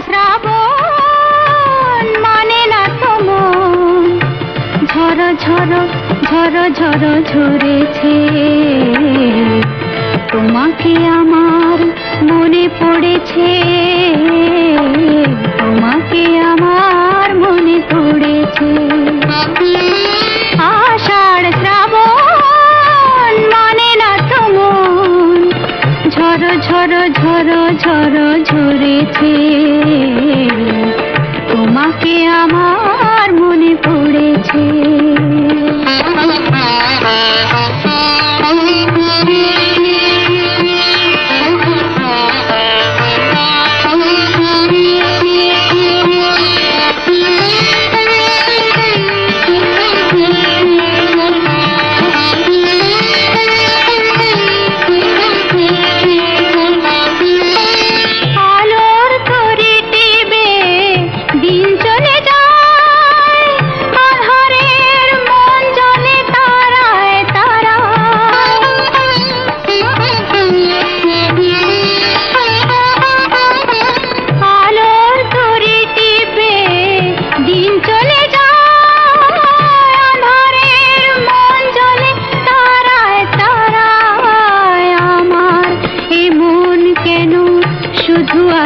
শ্রাবণ মানে না তো ঝড় ঝড় ঝড় ঝড় ঝরেছে। তোমাকে আমার মনে পড়েছে। তোমাকে আমার মনে পড়েছে। আষাঢ় শ্রাবণ মানে না তো মন ঝড় ঝড় ঝড় ঝড় ঝরেছে।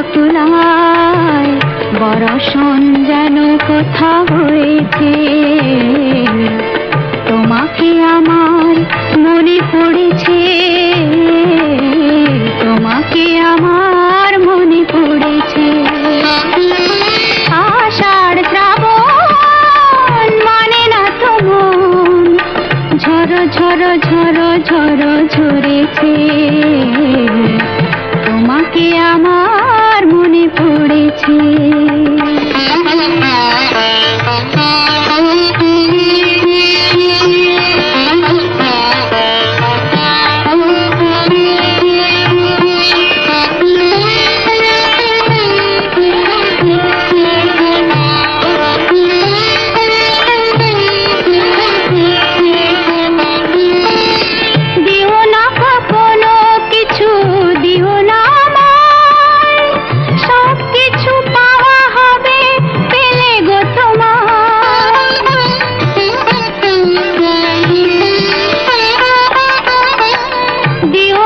আকুলায় বরষণ যেন কোথা হয়েছে। তোমাকে আমার মনে পড়েছে, তোমাকে আমার মনে পড়েছে। আষাঢ় শ্রাবণ মানে না তো মন ঝড় ঝড় ঝড় ঝড় ঝরেছে। তোমাকে আমার মনে পড়েছে।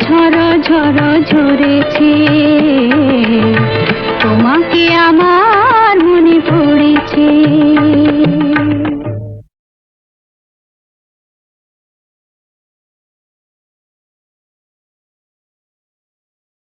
ঝড় ঝড় ঝরেছে